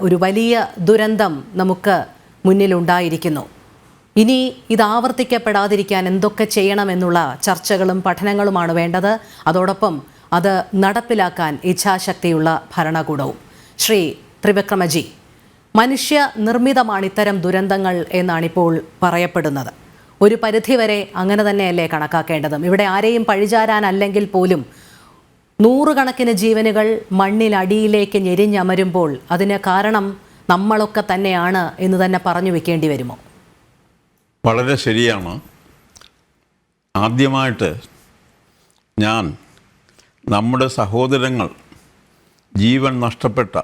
ഒരു വലിയ ദുരന്തം നമുക്ക് മുന്നിലുണ്ടായിരിക്കുന്നു. ഇനി ഇത് ആവർത്തിക്കപ്പെടാതിരിക്കാൻ എന്തൊക്കെ ചെയ്യണമെന്നുള്ള ചർച്ചകളും പഠനങ്ങളുമാണ് വേണ്ടത്. അതോടൊപ്പം അത് നടപ്പിലാക്കാൻ ഇച്ഛാശക്തിയുള്ള ഭരണകൂടവും. ശ്രീ ത്രിവിക്രമജി മനുഷ്യ നിർമ്മിതമാണ് ഇത്തരം ദുരന്തങ്ങൾ എന്നാണിപ്പോൾ പറയപ്പെടുന്നത്. ഒരു പരിധിവരെ അങ്ങനെ തന്നെയല്ലേ കണക്കാക്കേണ്ടതും? ഇവിടെ ആരെയും പഴിചാരാനല്ലെങ്കിൽ പോലും നൂറുകണക്കിന് ജീവനുകൾ മണ്ണിലടിയിലേക്ക് ഞെരിഞ്ഞമരുമ്പോൾ അതിന് കാരണം നമ്മളൊക്കെ തന്നെയാണ് എന്ന് തന്നെ പറഞ്ഞു വെക്കേണ്ടി വരുമോ? വളരെ ശരിയാണ്. ആദ്യമായിട്ട് ഞാൻ നമ്മുടെ സഹോദരങ്ങൾ ജീവൻ നഷ്ടപ്പെട്ട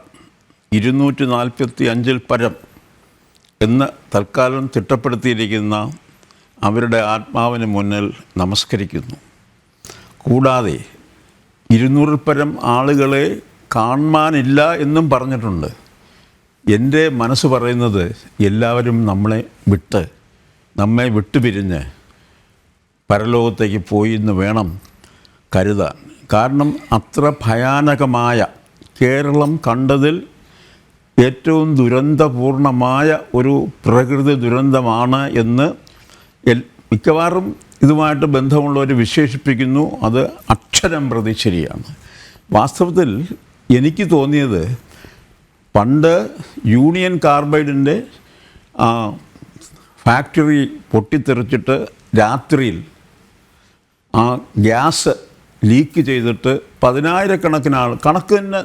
ഇരുന്നൂറ്റി നാൽപ്പത്തി അഞ്ചിൽ പരം എന്ന് തൽക്കാലം തിട്ടപ്പെടുത്തിയിരിക്കുന്ന അവരുടെ ആത്മാവിന് മുന്നിൽ നമസ്കരിക്കുന്നു. കൂടാതെ ഇരുന്നൂറിൽ പരം ആളുകളെ കാണാനില്ല എന്നും പറഞ്ഞിട്ടുണ്ട്. എന്റെ മനസ്സ് പറയുന്നത് എല്ലാവരും നമ്മളെ വിട്ട് നമ്മെ വിട്ടുപിരിഞ്ഞ് പരലോകത്തേക്ക് പോയി എന്ന് വേണം കരുതാൻ. കാരണം അത്ര ഭയാനകമായ കേരളം കണ്ടതിൽ ഏറ്റവും ദുരന്തപൂർണമായ ഒരു പ്രകൃതി ദുരന്തമാണ് എന്ന് മിക്കവാറും ഇതുമായിട്ട് ബന്ധമുള്ളവർ വിശേഷിപ്പിക്കുന്നു അത് അക്ഷരം പ്രതി ശരിയാണ്. വാസ്തവത്തിൽ എനിക്ക് തോന്നിയത് പണ്ട് യൂണിയൻ കാർബൈഡിന്റെ ഫാക്ടറി പൊട്ടിത്തെറിച്ചിട്ട് രാത്രിയിൽ ആ ഗ്യാസ് ലീക്ക് ചെയ്തിട്ട് പതിനായിരക്കണക്കിന് ആൾ കണക്ക് തന്നെ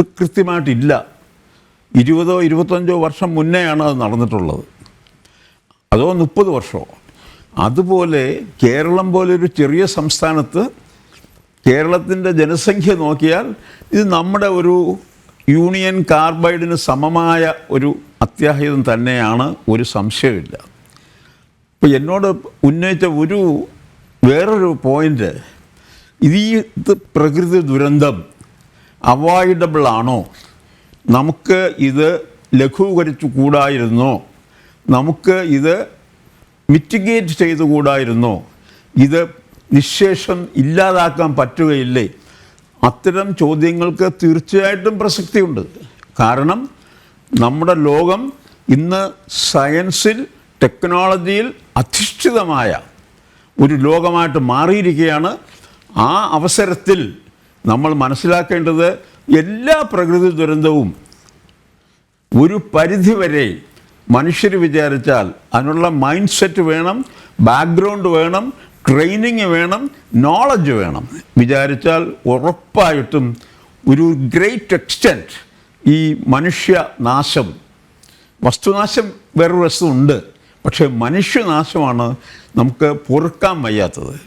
കൃത്യമായിട്ടില്ല. ഇരുപതോ ഇരുപത്തഞ്ചോ വർഷം മുന്നെയാണ് അത് നടന്നിട്ടുള്ളത്. അതോ മുപ്പത് വർഷമോ? അതുപോലെ കേരളം പോലൊരു ചെറിയ സംസ്ഥാനത്ത് കേരളത്തിന്റെ ജനസംഖ്യ നോക്കിയാൽ ഇത് നമ്മുടെ ഒരു യൂണിയൻ കാർബൈഡിന് സമമായ ഒരു അത്യാഹിതം തന്നെയാണ് ഒരു സംശയമില്ല. ഇപ്പം എന്നോട് ഉന്നയിച്ച ഒരു വേറൊരു പോയിന്റ് ഇത് പ്രകൃതി ദുരന്തം അവോയ്ഡബിൾ ആണോ? നമുക്ക് ഇത് ലഘൂകരിച്ചു കൂടായിരുന്നോ? നമുക്ക് ഇത് മിറ്റിഗേറ്റ് ചെയ്തുകൂടായിരുന്നോ? ഇത് നിശേഷം ഇല്ലാതാക്കാൻ പറ്റുകയില്ലേ? അത്തരം ചോദ്യങ്ങൾക്ക് തീർച്ചയായിട്ടും പ്രസക്തിയുണ്ട്. കാരണം നമ്മുടെ ലോകം ഇന്ന് സയൻസിൽ ടെക്നോളജിയിൽ അധിഷ്ഠിതമായ ഒരു ലോകമായിട്ട് മാറിയിരിക്കുകയാണ്. ആ അവസരത്തിൽ നമ്മൾ മനസ്സിലാക്കേണ്ടത് എല്ലാ പ്രകൃതി ദുരന്തവും ഒരു പരിധിവരെ മനുഷ്യർ വിചാരിച്ചാൽ അതിനുള്ള മൈൻഡ് സെറ്റ് വേണം ബാക്ക്ഗ്രൗണ്ട് വേണം ട്രെയിനിങ് വേണം നോളജ് വേണം. വിചാരിച്ചാൽ ഉറപ്പായിട്ടും ഒരു ഗ്രേറ്റ് എക്സ്റ്റെന്റ് ഈ മനുഷ്യനാശം വസ്തുനാശം വേറൊരു വസ്തുണ്ട് പക്ഷേ മനുഷ്യനാശമാണ് നമുക്ക് പൊറുക്കാൻ വയ്യാത്തത്.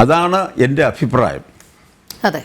അതാണ് എന്റെ അഭിപ്രായം. അതെ.